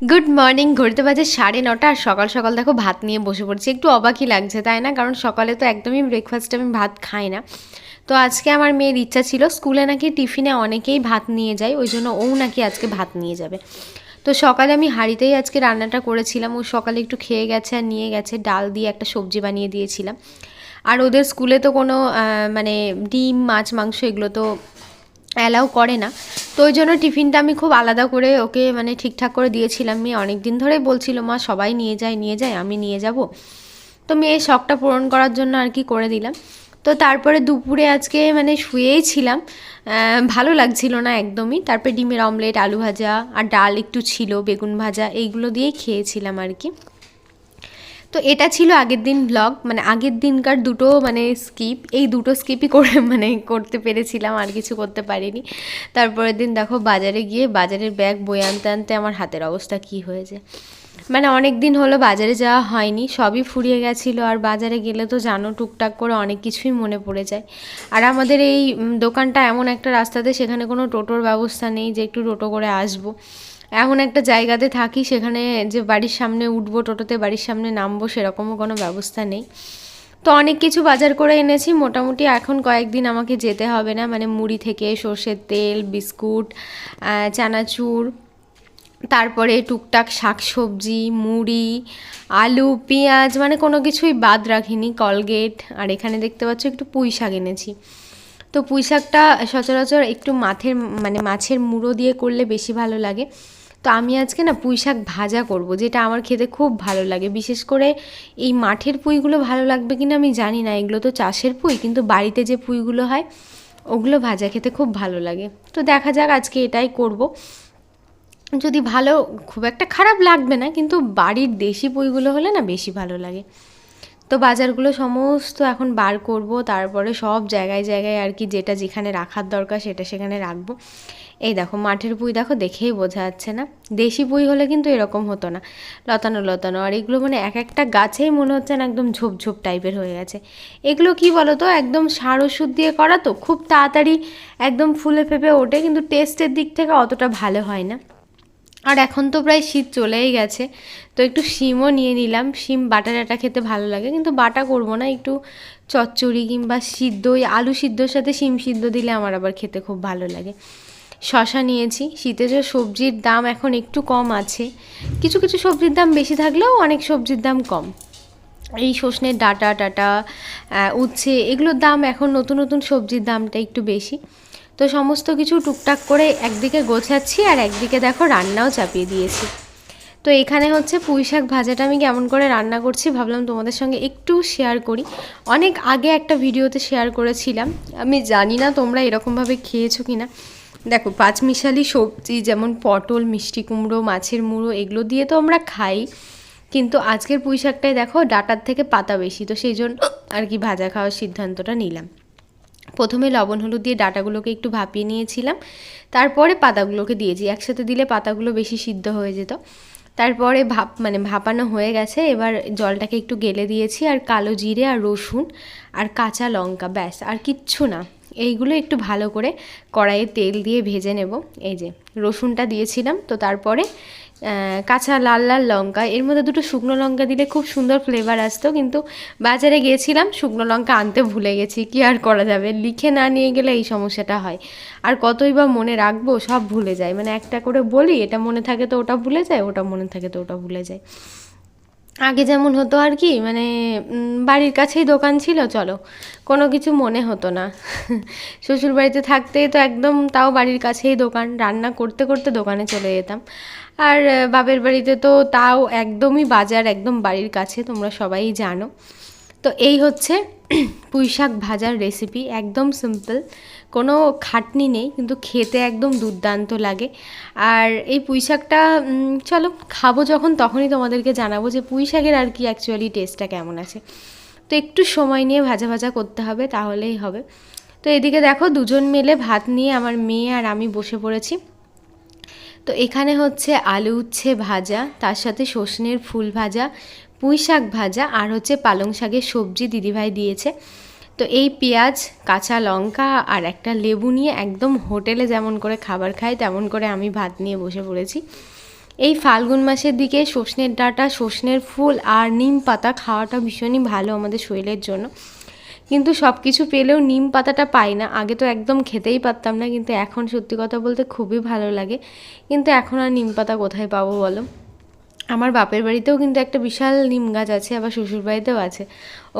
Good morning ঘুরতে বাজে সাড়ে নটা আর সকাল সকাল দেখো ভাত নিয়ে বসে পড়ছি। একটু অবাকই লাগছে, তাই না? কারণ সকালে তো একদমই ব্রেকফাস্টে আমি ভাত খাই না। তো আজকে আমার মেয়ের ইচ্ছা ছিল, স্কুলে নাকি টিফিনে অনেকেই ভাত নিয়ে যায়, ওই জন্য ও নাকি আজকে ভাত নিয়ে যাবে। তো সকালে আমি হাঁড়িতেই আজকে রান্নাটা করেছিলাম, ও সকালে একটু খেয়ে গেছে আর নিয়ে গেছে, ডাল দিয়ে একটা সবজি বানিয়ে দিয়েছিলাম। আর ওদের স্কুলে তো কোনো মানে ডিম, মাছ, মাংস এগুলো তো অ্যালাউ করে না। তো ওই জন্য টিফিনটা আমি খুব আলাদা করে ওকে মানে ঠিকঠাক করে দিয়েছিলাম। মেয়ে অনেক দিন ধরেই বলছিল, মা, সবাই নিয়ে যায় নিয়ে যায়, আমি নিয়ে যাব। তো মেয়ে শখটা পূরণ করার জন্য আর কি করে দিলাম। তো তারপরে দুপুরে আজকে মানে শুয়েই ছিলাম। ভালো লাগছিল না একদমই। তারপরে ডিমের অমলেট, আলু ভাজা আর ডাল একটু ছিল, বেগুন ভাজা, এইগুলো দিয়েই খেয়েছিলাম আর কি। তো এটা ছিল আগের দিন ব্লগ মানে আগের দিনকার দুটো মানে স্কিপ এই দুটো স্কিপই করে মানে করতে পেরেছিলাম, আর কিছু করতে পারিনি। তারপরের দিন দেখো বাজারে গিয়ে বাজারের ব্যাগ বই আনতে আনতে আমার হাতের অবস্থা কি হয়েছে। মানে অনেক দিন হলো বাজারে যাওয়া হয়নি, সবই ফুরিয়ে গেছিল, আর বাজারে গেলে তো জানো টুকটাক করে অনেক কিছুই মনে পড়ে যায়। আর আমাদের এই দোকানটা এমন একটা রাস্তাতে, সেখানে কোনো টোটোর ব্যবস্থা নেই যে একটু টোটো করে আসব। এমন একটা জায়গাতে থাকি, সেখানে যে বাড়ির সামনে উঠবো, টোটোতে বাড়ির সামনে নামবো, সেরকমও কোনো ব্যবস্থা নেই। তো অনেক কিছু বাজার করে এনেছি, মোটামুটি এখন কয়েকদিন আমাকে যেতে হবে না মানে মুড়ি থেকে সর্ষের তেল, বিস্কুট চানাচুর, তারপরে টুকটাক শাকসবজি, মুড়ি, আলু, পেঁয়াজ মানে কোনো কিছুই বাদ রাখিনি, কলগেট, আর এখানে দেখতে পাচ্ছ একটু পুঁই শাক এনেছি। তো পুঁই শাকটা সচরাচর একটু মাছের মানে মাছের মুড়ো দিয়ে করলে বেশি ভালো লাগে। তো আমি আজকে না পুঁই শাক ভাজা করব, যেটা আমার খেতে খুব ভালো লাগে। বিশেষ করে এই মাঠের পুঁইগুলো ভালো লাগবে কিনা আমি জানি না, এগুলো তো চাষের পুঁই, কিন্তু বাড়িতে যে পুঁইগুলো হয়, ওগুলো ভাজা খেতে খুব ভালো লাগে। তো দেখা যাক আজকে এটাই করব। যদি ভালো, খুব একটা খারাপ লাগবে না, কিন্তু বাড়ির দেশি বইগুলো হলে না বেশি ভালো লাগে। তো বাজারগুলো সমস্ত এখন বার করব, তারপরে সব জায়গায় জায়গায় আর কি যেটা যেখানে রাখার দরকার সেটা সেখানে রাখব। এই দেখো, মাঠের পুঁই দেখো, দেখেই বোঝা যাচ্ছে না। দেশি পুঁই হলে কিন্তু এরকম হতো না। লতানো লতানো। আর এগুলো মানে এক একটা গাছেই মনে হচ্ছে না একদম ঝোপঝোপ টাইপের হয়ে গেছে। এগুলো কি বলো তো একদম সার ওষুধ দিয়ে করা তো, খুব তাড়াতাড়ি একদম ফুলে ফেপে ওঠে, কিন্তু টেস্টের দিক থেকে অতটা ভালো হয় না। আর এখন তো প্রায় শীত চলেই গেছে, তো একটু শিমও নিয়ে নিলাম। শিম বাটা টাটা খেতে ভালো লাগে, কিন্তু বাটা করব না, একটু চচ্চড়ি কিংবা সিদ্ধ ওই আলু সিদ্ধর সাথে শিম সিদ্ধ দিলে আমার আবার খেতে খুব ভালো লাগে। শশা নিয়েছি। শীতে যে সবজির দাম এখন একটু কম আছে। কিছু কিছু সবজির দাম বেশি থাকলেও অনেক সবজির দাম কম। এই সজনের ডাটা, টাটা উচ্ছে এগুলোর দাম এখন নতুন নতুন সবজির দামটা একটু বেশি। তো সমস্ত কিছু টুকটাক করে একদিকে গোছাচ্ছি আর একদিকে দেখো রান্নাও চাপিয়ে দিয়েছি। তো এখানে হচ্ছে পুঁই শাক ভাজাটা আমি কেমন করে রান্না করছি ভাবলাম তোমাদের সঙ্গে একটু শেয়ার করি। অনেক আগে একটা ভিডিওতে শেয়ার করেছিলাম। আমি জানি না তোমরা এরকমভাবে খেয়েছো কি না দেখো, পাঁচমিশালি সবজি যেমন পটল, মিষ্টি কুমড়ো, মাছের মুড়ো, এগুলো দিয়ে তো আমরা খাই। কিন্তু আজকের পুঁই শাকটায় দেখো, ডাটার থেকে পাতা বেশি, তো সেই জন্য আর কি ভাজা খাওয়ার সিদ্ধান্তটা নিলাম। প্রথমে লবণ, হলুদ দিয়ে ডাটাগুলোকে একটু ভাপিয়ে নিয়েছিলাম। তারপরে পাতাগুলোকে দিয়েছি, একসাথে দিলে পাতাগুলো বেশি সিদ্ধ হয়ে যেত। তারপরে ভাপ মানে ভাপানো হয়ে গেছে, এবার জলটাকে একটু গেলে দিয়েছি, আর কালো জিরে আর রসুন আর কাঁচা লঙ্কা, ব্যাস, আর কিচ্ছু না। এইগুলো একটু ভালো করে কড়াইয়ে তেল দিয়ে ভেজে নেব। এই যে রসুনটা দিয়েছিলাম, তো তারপরে কাঁচা লাল লাল লঙ্কা, এর মধ্যে দুটো শুকনো লঙ্কা দিলে খুব সুন্দর ফ্লেভার আসতো, কিন্তু বাজারে গিয়েছিলাম, শুকনো লঙ্কা আনতে ভুলে গেছি, কি আর করা যাবে? লিখে না নিয়ে গেলে এই সমস্যাটা হয়। আর কতই বা মনে রাখব, সব ভুলে যায়। মানে একটা করে বলি, এটা মনে থাকে তো ওটা ভুলে যায়, ওটা মনে থাকে তো ওটা ভুলে যায়। আগে যেমন হতো আর কি মানে বাড়ির কাছেই দোকান ছিল, চলো। কোনো কিছু মনে হতো না। শ্বশুর বাড়িতে থাকতেই তো একদম তাও বাড়ির কাছেই দোকান, রান্না করতে করতে দোকানে চলে যেতাম। আর বাপের বাড়িতে তো তাও একদমই বাজার, একদম বাড়ির কাছে, তোমরা সবাই জানো। তো এই হচ্ছে পুঁই শাক ভাজার রেসিপি একদম সিম্পল কোনো খাটনি নেই, কিন্তু খেতে একদম দুর্দান্ত লাগে। আর এই পুঁই শাকটা চলো খাব যখন, তখনই তোমাদেরকে জানাব যে পুঁই শাকের আর কি অ্যাকচুয়ালি টেস্টটা কেমন আছে। তো একটু সময় নিয়ে ভাজা ভাজা করতে হবে, তাহলেই হবে। তো এদিকে দেখো, দুজন মিলে ভাত নিয়ে আমার মেয়ে আর আমি বসে পড়েছি। তো এখানে হচ্ছে আলু উচ্ছে ভাজা, তার সাথে সজনের ফুল ভাজা পুঁই শাক ভাজা আর হচ্ছে পালং শাকের সবজি দিদিভাই দিয়েছে। তো এই পেঁয়াজ, কাঁচা লঙ্কা আর একটা লেবু নিয়ে একদম হোটেলে যেমন করে খাবার খাই, তেমন করে আমি ভাত নিয়ে বসে পড়েছি। এই ফাল্গুন মাসের দিকে সর্ষের ডাঁটা, সর্ষের ফুল আর নিম পাতা খাওয়াটা ভীষণই ভালো আমাদের শরীরের জন্য। কিন্তু সব কিছু পেলেও নিম পাতাটা পাই না। আগে তো একদম খেতেই পারতাম না, কিন্তু এখন সত্যি কথা বলতে খুবই ভালো লাগে। কিন্তু এখন আর নিম পাতা কোথায় পাবো বলো? আমার বাপের বাড়িতেও কিন্তু একটা বিশাল নিম গাছ আছে, আবার শ্বশুর বাড়িতেও আছে।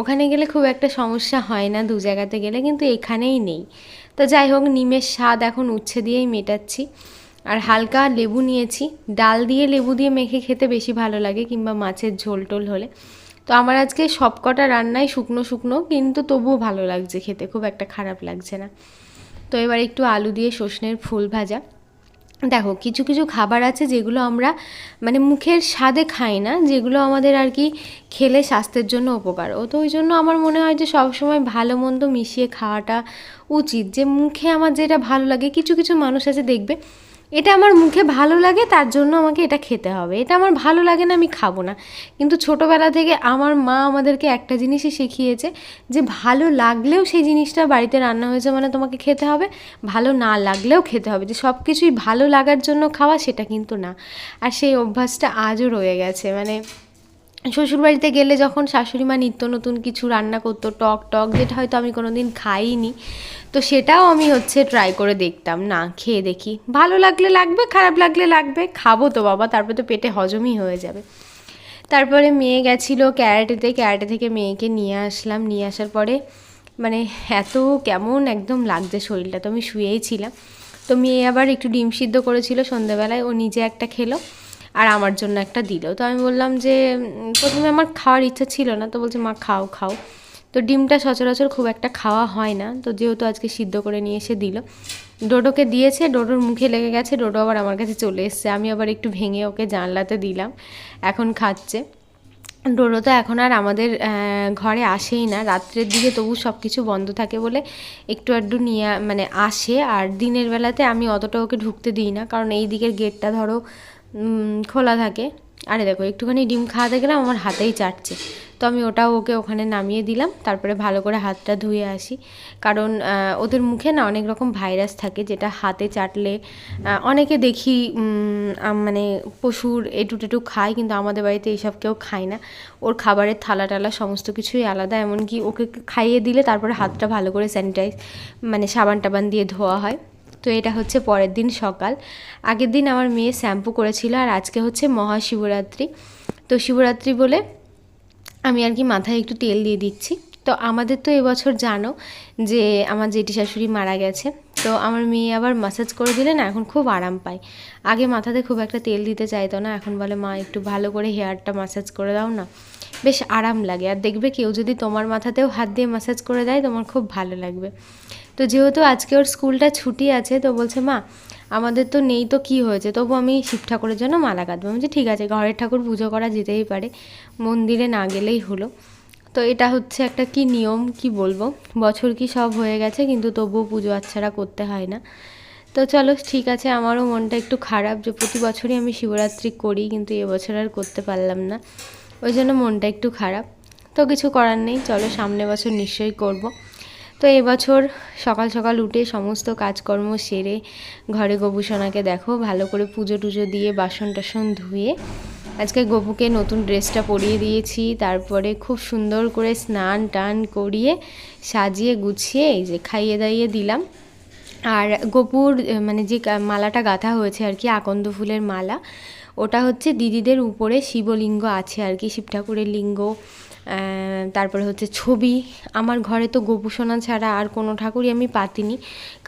ওখানে গেলে খুব একটা সমস্যা হয় না, দু জায়গাতে গেলে, কিন্তু এখানেই নেই। তো যাই হোক, নিমের স্বাদ এখন উচ্ছে দিয়েই মেটাচ্ছি। আর হালকা লেবু নিয়েছি। ডাল দিয়ে লেবু দিয়ে মেখে খেতে বেশি ভালো লাগে, কিংবা মাছের ঝোল টোল হলে। তো আমার আজকে সব কটা রান্নাই শুকনো শুকনো, কিন্তু তবুও ভালো লাগছে খেতে, খুব একটা খারাপ লাগছে না। তো এবার একটু আলু দিয়ে সর্ষের ফুল ভাজা। দেখো, কিছু কিছু খাবার আছে যেগুলো আমরা মানে মুখের স্বাদে খাই না, যেগুলো আমাদের আর কি খেলে স্বাস্থ্যের জন্য উপকার। ও তো ওই জন্য আমার মনে হয় যে সবসময় ভালো মন্দ মিশিয়ে খাওয়াটা উচিত। যে মুখে আমার যেটা ভালো লাগে, কিছু কিছু মানুষ আছে দেখবে এটা আমার মুখে ভালো লাগে, তার জন্য আমাকে এটা খেতে হবে। এটা আমার ভালো লাগে না, আমি খাব না। কিন্তু ছোটোবেলা থেকে আমার মা আমাদেরকে একটা জিনিসই শিখিয়েছে যে, ভালো লাগলেও সেই জিনিসটা বাড়িতে রান্না হয়েছে মানে তোমাকে খেতে হবে, ভালো না লাগলেও খেতে হবে। যে সব কিছুই ভালো লাগার জন্য খাওয়া সেটা কিন্তু না। আর সেই অভ্যাসটা আজও রয়ে গেছে। মানে শ্বশুরবাড়িতে গেলে যখন শাশুড়ি মা নিত্য নতুন কিছু রান্না করতো, টক টক, যেটা হয়তো আমি কোনো দিন খাইনি, তো সেটাও আমি হচ্ছে ট্রাই করে দেখতাম, না, খেয়ে দেখি। ভালো লাগলে লাগবে, খারাপ লাগলে লাগবে, খাব তো বাবা, তারপরে তো পেটে হজমই হয়ে যাবে। তারপরে মেয়ে গেছিল ক্যারাটেতে, ক্যারাটে থেকে মেয়েকে নিয়ে আসলাম, নিয়ে আসার পরে মানে এত কেমন একদম লাগছে শরীরটা, তো আমি শুয়েই ছিলাম। তো মেয়ে আবার একটু ডিম সিদ্ধ করেছিল সন্ধেবেলায় ও নিজে একটা খেলো। আর আমার জন্য একটা দিল। তো আমি বললাম যে প্রথমে আমার খাওয়ার ইচ্ছা ছিল না, তো বলছে, মা, খাও খাও। তো ডিমটা সচরাচর খুব একটা খাওয়া হয় না, তো যেহেতু আজকে সিদ্ধ করে নিয়ে এসে দিল। ডোডোকে দিয়েছে, ডোডোর মুখে লেগে গেছে, ডোডো আবার আমার কাছে চলে এসছে। আমি আবার একটু ভেঙে ওকে জানলাতে দিলাম, এখন খাচ্ছে। ডোডো তো এখন আর আমাদের ঘরে আসেই না। রাত্রের দিকে তবু সব কিছু বন্ধ থাকে বলে একটু আধটু নিয়ে মানে আসে। আর দিনের বেলাতে আমি অতটা ওকে ঢুকতে দিই না, কারণ এই দিকের গেটটা ধরো খোলা থাকে। আরে দেখো, একটুখানি ডিম খাওয়াতে গেলাম, আমার হাতেই চাটছে। তো আমি ওটাও ওকে ওখানে নামিয়ে দিলাম, তারপরে ভালো করে হাতটা ধুয়ে আসি। কারণ ওদের মুখে না অনেক রকম ভাইরাস থাকে, যেটা হাতে চাটলে অনেকে দেখি মানে পশুর এটু টেটু খায়, কিন্তু আমাদের বাড়িতে এইসব কেউ খায় না। ওর খাবারের থালা টালা সমস্ত কিছুই আলাদা, এমনকি ওকে খাইয়ে দিলে তারপরে হাতটা ভালো করে স্যানিটাইজ মানে সাবান টাবান দিয়ে ধোয়া হয়। তো এটা হচ্ছে পরের দিন সকাল। আগের দিন আমার মেয়ে শ্যাম্পু করেছিল আর আজকে হচ্ছে মহাশিবরাত্রি। তো শিবরাত্রি বলে আমি আর কি মাথায় একটু তেল দিয়ে দিচ্ছি। তো আমাদের তো এবছর জানো যে আমার জেঠি শাশুড়ি মারা গেছে। তো আমার মেয়ে আবার মাসাজ করে দিলে না এখন খুব আরাম পায়। আগে মাথাতে খুব একটা তেল দিতে চাইতো না, এখন বলে, মা, একটু ভালো করে হেয়ারটা মাসাজ করে দাও না। বেশ আরাম লাগে। আর দেখবে কেউ যদি তোমার মাথাতেও হাত দিয়ে মাসাজ করে দেয়, তোমার খুব ভালো লাগবে। তো যেহেতু আজকে ওর স্কুলটা ছুটি আছে, তো বলছে, মা, আমাদের তো নেই, তো কি হয়েছে? তবু আমি শিব ঠাকুরের জন্য মালা কাঁদবো বলছি, ঠিক আছে, ঘরের ঠাকুর পুজো করা যেতেই পারে, মন্দিরে না গেলেই হলো। তো এটা হচ্ছে একটা কি নিয়ম, কি বলব? বছর কি সব হয়ে গেছে, কিন্তু তবুও পুজো আচ্ছারা করতে হয় না। তো চলো, ঠিক আছে, আমারও মনটা একটু খারাপ যে প্রতি বছরই আমি শিবরাত্রি করি, কিন্তু এবছর আর করতে পারলাম না। ওই জন্য মনটা একটু খারাপ। তো কিছু করার নেই, চলো সামনে বছর নিশ্চয়ই করব। তো এবছর সকাল সকাল উঠে সমস্ত কাজকর্ম সেরে ঘরে গোপুসোনাকে দেখো, ভালো করে পুজো টুজো দিয়ে বাসন টাসন ধুয়ে আজকে গপুকে নতুন ড্রেসটা পরিয়ে দিয়েছি। তারপরে খুব সুন্দর করে স্নান টান করিয়ে সাজিয়ে গুছিয়ে এই যে খাইয়ে দাইয়ে দিলাম। আর গপুর মানে যে মালাটা গাঁথা হয়েছে আর কি, আকন্দ ফুলের মালা, ওটা হচ্ছে দিদিদের উপরে শিবলিঙ্গ আছে আর কি শিব ঠাকুরের লিঙ্গ। তারপরে হচ্ছে ছবি। আমার ঘরে তো গোপুসোনা ছাড়া আর কোনো ঠাকুরই আমি পাতিনি।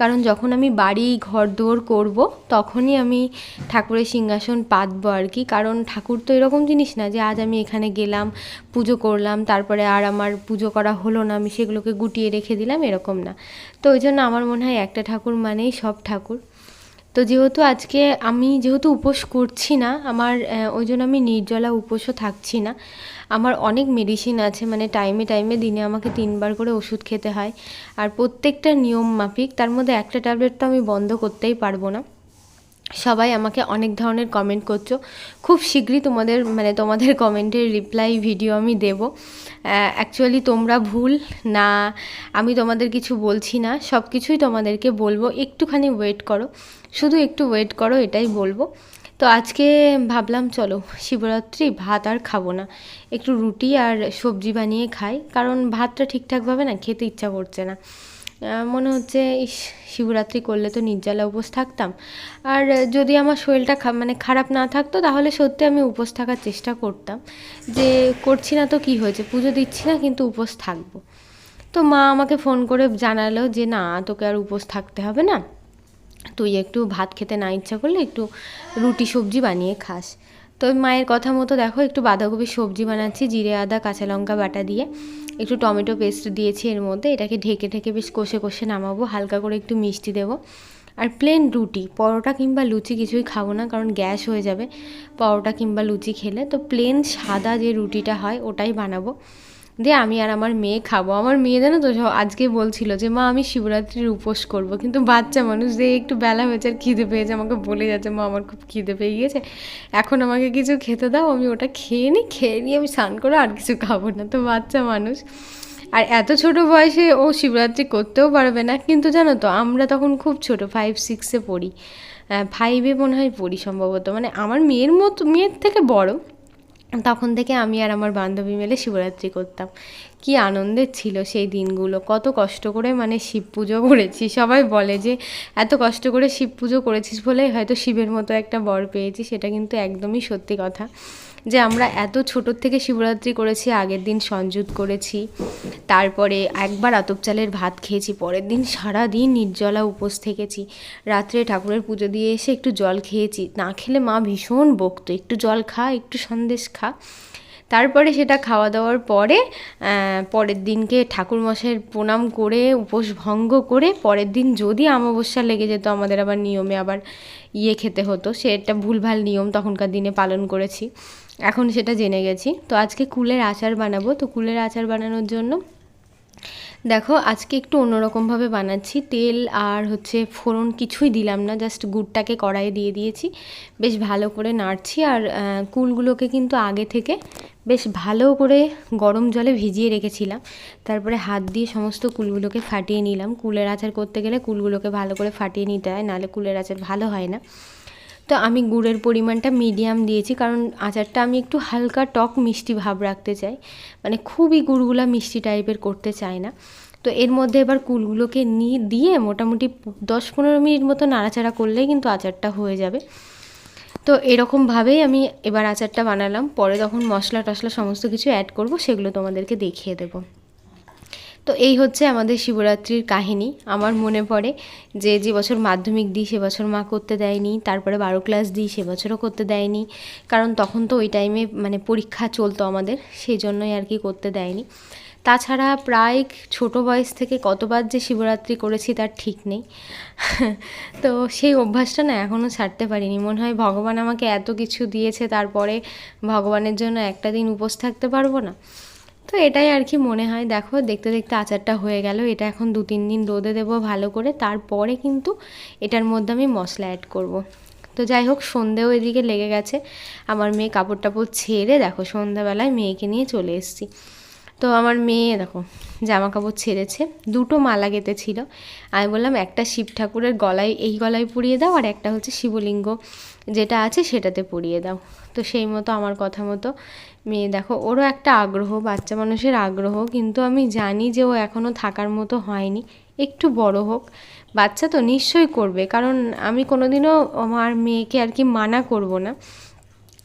কারণ যখন আমি বাড়ি ঘর দোর করব, তখনই আমি ঠাকুরের সিংহাসন পাতবো আর কি। কারণ ঠাকুর তো এরকম জিনিস না যে, আজ আমি এখানে গেলাম, পুজো করলাম, তারপরে আর আমার পুজো করা হলো না, আমি সেগুলোকে গুটিয়ে রেখে দিলাম, এরকম না। তো ওই জন্য আমার মনে হয় একটা ঠাকুর মানেই সব ঠাকুর। তো যেহেতু আজকে আমি যেহেতু উপোস করছি না, আমার ওই জন্য আমি নির্জলা উপোসও থাকছি না। আমার অনেক মেডিসিন আছে মানে টাইমে টাইমে দিনে আমাকে তিনবার করে ওষুধ খেতে হয়। আর প্রত্যেকটা নিয়ম মাফিক, তার মধ্যে একটা ট্যাবলেট তো আমি বন্ধ করতেই পারব না। সবাই আমাকে অনেক ধরনের কমেন্ট করছ। খুব শীঘ্রই তোমাদের মানে তোমাদের কমেন্টের রিপ্লাই ভিডিও আমি দেব। অ্যাকচুয়ালি তোমরা ভুল না, আমি তোমাদের কিছু বলছি না সব কিছুই তোমাদেরকে বলব। একটুখানি ওয়েট করো, শুধু একটু ওয়েট করো, এটাই বলব। তো আজকে ভাবলাম, চলো শিবরাত্রি ভাত আর খাব না। একটু রুটি আর সবজি বানিয়ে খাই, কারণ ভাতটা ঠিকঠাকভাবে না খেতে ইচ্ছা করছে না। মনে হচ্ছে, ইস, শিবরাত্রি করলে তো নির্জালা উপোস থাকতাম। আর যদি আমার শরীরটা মানে খারাপ না থাকতো, তাহলে সত্যি আমি উপোস থাকার চেষ্টা করতাম। যে, করছি না তো কি হয়েছে? পুজো দিচ্ছি না, কিন্তু উপোস থাকব। তো মা আমাকে ফোন করে জানালো যে, না, তোকে আর উপোস থাকতে হবে না। তুই একটু ভাত খেতে না ইচ্ছা করলে একটু রুটি সবজি বানিয়ে খাস। তো মায়ের কথা মতো দেখো, একটু বাঁধাকপি সবজি বানাচ্ছি, জিরে, আদা, কাঁচা লঙ্কা বাটা দিয়ে। একটু টমেটো পেস্ট দিয়েছি এর মধ্যে, এটাকে ঢেকে ঢেকে বেশ কষে কষে নামাবো, হালকা করে একটু মিষ্টি দেবো। আর প্লেন রুটি, পরোটা কিংবা লুচি কিছুই খাব না, কারণ গ্যাস হয়ে যাবে। পরোটা কিংবা লুচি খেলে তো প্লেন সাদা যে রুটিটা হয়, ওটাই বানাবো। দিয়ে আমি আর আমার মেয়ে খাব। আমার মেয়ে জানো তো আজকে বলছিল যে, মা, আমি শিবরাত্রির উপোস করব। কিন্তু বাচ্চা মানুষ যে একটু বেলা হয়েছে আর খিদে পেয়েছে, আমাকে বলে যাচ্ছে, মা, আমার খুব খিদে পেয়ে গিয়েছে। এখন আমাকে কিছু খেতে দাও, আমি ওটা খেয়ে নিই খেয়ে নিয়ে আমি স্নান করে আর কিছু খাব না। তো বাচ্চা মানুষ। আর এত ছোট বয়সে ও শিবরাত্রি করতেও পারবে না। কিন্তু জানো তো, আমরা তখন খুব ছোট ফাইভ সিক্সে পড়ি। ফাইভে মনে হয় পড়ি সম্ভবত। মানে আমার মেয়ের মতো, মেয়ের থেকে বড়। তখন থেকে আমি আর আমার বান্ধবী মিলে শিবরাত্রি করতাম। কি আনন্দের ছিল সেই দিনগুলো? কত কষ্ট করে মানে শিব পুজো করেছি। সবাই বলে যে, এত কষ্ট করে শিব পুজো করেছিস বলেই হয়তো শিবের মতো একটা বর পেয়েছি। সেটা কিন্তু একদমই সত্যি কথা। যে আমরা এত ছোটোর থেকে শিবরাত্রি করেছি, আগের দিন সংযুত করেছি, তারপরে একবার আতপ চালের ভাত খেয়েছি, পরের দিন সারা দিন নির্জলা উপোস থেকেছি, রাত্রে ঠাকুরের পুজো দিয়ে এসে একটু জল খেয়েছি। না খেলে মা ভীষণ বকতো। একটু জল খা, একটু সন্দেশ খা। তারপরে সেটা খাওয়া দাওয়ার পরে পরের দিনকে ঠাকুরমশাইয়ের প্রণাম করে, উপোস ভঙ্গ করে পরের দিন যদি অমাবস্যা লেগে যেত, আমাদের আবার নিয়মে আবার ইয়ে খেতে হতো। সে একটা ভুলভাল নিয়ম তখনকার দিনে পালন করেছি। এখন সেটা জেনে গেছি। তো আজকে কুলের আচার বানাবো। তো কুলের আচার বানানোর জন্য দেখো, আজকে একটু অন্যরকমভাবে বানাচ্ছি। তেল আর হচ্ছে ফোড়ন কিছুই দিলাম না, জাস্ট গুড়টাকে কড়াইয়ে দিয়ে দিয়েছি। বেশ ভালো করে নাড়ছি আর কুলগুলোকে কিন্তু আগে থেকে বেশ ভালো করে গরম জলে ভিজিয়ে রেখেছিলাম। তারপরে হাত দিয়ে সমস্ত কুলগুলোকে ফাটিয়ে নিলাম। কুলের আচার করতে গেলে কুলগুলোকে ভালো করে ফাটিয়ে নিতে হয়, নাহলে কুলের আচার ভালো হয় না। তো আমি গুড়ের পরিমাণটা মিডিয়াম দিয়েছি, কারণ আচারটা আমি একটু হালকা টক মিষ্টি ভাব রাখতে চাই। মানে খুবই গুড়গুলা মিষ্টি টাইপের করতে চাই না। তো এর মধ্যে এবার কুলগুলোকে নিয়ে দিয়ে মোটামুটি দশ পনেরো মিনিট মতো নাড়াচাড়া করলেই কিন্তু আচারটা হয়ে যাবে। তো এরকমভাবেই আমি এবার আচারটা বানালাম। পরে তখন মশলা টশলা সমস্ত কিছু অ্যাড করব, সেগুলো তোমাদেরকে দেখিয়ে দেবো। তো এই হচ্ছে আমাদের শিবরাত্রির কাহিনী। আমার মনে পড়ে যে যে বছর মাধ্যমিক দিই, সে বছর মা করতে দেয়নি, তারপরে বারো ক্লাস দিই, সে বছরও করতে দেয়নি। কারণ তখন তো ওই টাইমে মানে পরীক্ষা চলতো আমাদের, সেই জন্যই আর কি করতে দেয়নি। তাছাড়া প্রায় ছোট বয়স থেকে কতবার যে শিবরাত্রি করেছি তার ঠিক নেই। তো সেই অভ্যাসটা না এখনও ছাড়তে পারিনি। মনে হয় ভগবান আমাকে এত কিছু দিয়েছে, তারপরে ভগবানের জন্য একটা দিন উপোস থাকতে পারব না। তো এটাই আর কি মনে হয়। দেখো, দেখতে দেখতে আচারটা হয়ে গেল। এটা এখন দু, তিন দিন রোদে দেবো ভালো করে। তারপরে কিন্তু এটার মধ্যে আমি মশলা অ্যাড করব। তো যাই হোক, সন্ধেও এদিকে লেগে গেছে। আমার মেয়ে কাপড় টাপড় ছেড়ে, দেখো, সন্ধ্যাবেলায় মেয়েকে নিয়ে চলে এসেছি। তো আমার মেয়ে দেখো জামা কাপড় ছেড়েছে, দুটো মালা গেঁথেছিল। আমি বললাম, একটা শিব ঠাকুরের গলায় এই গলায় পরিয়ে দাও, আর একটা হচ্ছে শিবলিঙ্গ যেটা আছে সেটাতে পরিয়ে দাও। তো সেই মতো আমার কথা মতো মেয়ে দেখো, ওরও একটা আগ্রহ, বাচ্চা মানুষের আগ্রহ, কিন্তু আমি জানি যে ও এখনও থাকার মতো হয়নি। একটু বড় হোক, বাচ্চা তো নিশ্চয়ই করবে, কারণ আমি কোনোদিনও আমার মেয়েকে আর কি মানা করব না।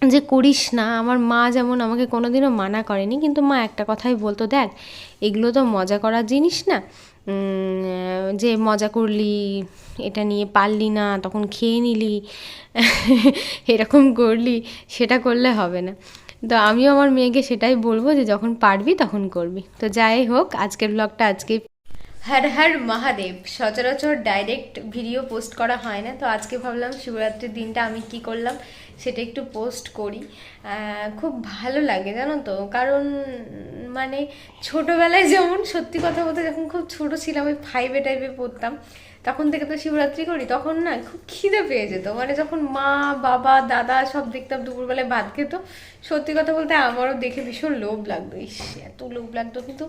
যে করিস না, আমার মা যেমন আমাকে কোনোদিনও মানা করেনি, কিন্তু মা একটা কথাই বলতো, দেখ, এগুলো তো মজা করার জিনিস না। যে মজা করলি, এটা নিয়ে পারলি না, তখন খেয়ে নিলি, এরকম করলি, সেটা করলে হবে না। তো আমিও আমার মেয়েকে সেটাই বলব যে, যখন পারবি, তখন করবি। তো যাই হোক, আজকের ব্লগটা আজকে হর হর মহাদেব, সচরাচর ডাইরেক্ট ভিডিও পোস্ট করা হয় না। তো আজকে ভাবলাম, শিবরাত্রির দিনটা আমি কি করলাম? সেটা একটু পোস্ট করি। খুব ভালো লাগে জানো তো। কারণ মানে ছোটোবেলায় যেমন সত্যি কথা বলতে যখন খুব ছোট ছিলাম, ওই ফাইভে টাইপে পড়তাম, তখন থেকে তো শিবরাত্রি করি, তখন না খুব খিদে পেয়ে যেত। মানে যখন মা, বাবা, দাদা সব দেখতাম দুপুরবেলায় ভাত খেত, সত্যি কথা বলতে আমারও দেখে ভীষণ লোভ লাগতো। ইস, এত লোভ লাগতো। কিন্তু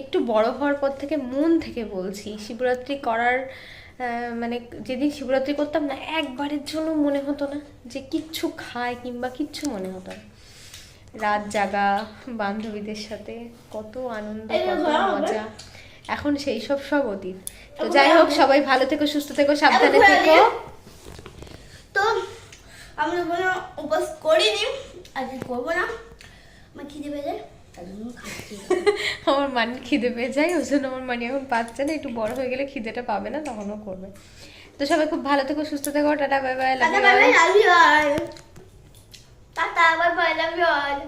একটু বড় হওয়ার পর থেকে মন থেকে বলছি, শিবরাত্রি করার মানে যেদিন শিবরাত্রি করতাম না একবারের জন্য মনে হতো না যে কিচ্ছু খায় কিংবা কিচ্ছু মনে হতো না। রাত জাগা বান্ধবীদের সাথে কত আনন্দ কত মজা। এখন সেই সব সব অতীত। তো যাই হোক সবাই ভালো থেকো সুস্থ থেকো সাবধানে থেকো। তো আমরা কোনো উপোস করিনি আজকে করব না। আমার খিদে পেয়ে আমার মানি খিদে পেয়ে যায়, ওই জন্য আমার মানি এখন পাচ্ছে না, একটু বড় হয়ে গেলে খিদেটা পাবে না, তখনও করবে। তো সবাই খুব ভালো থেকো, সুস্থ থেকো, tata bye bye love you all tata bye bye love you all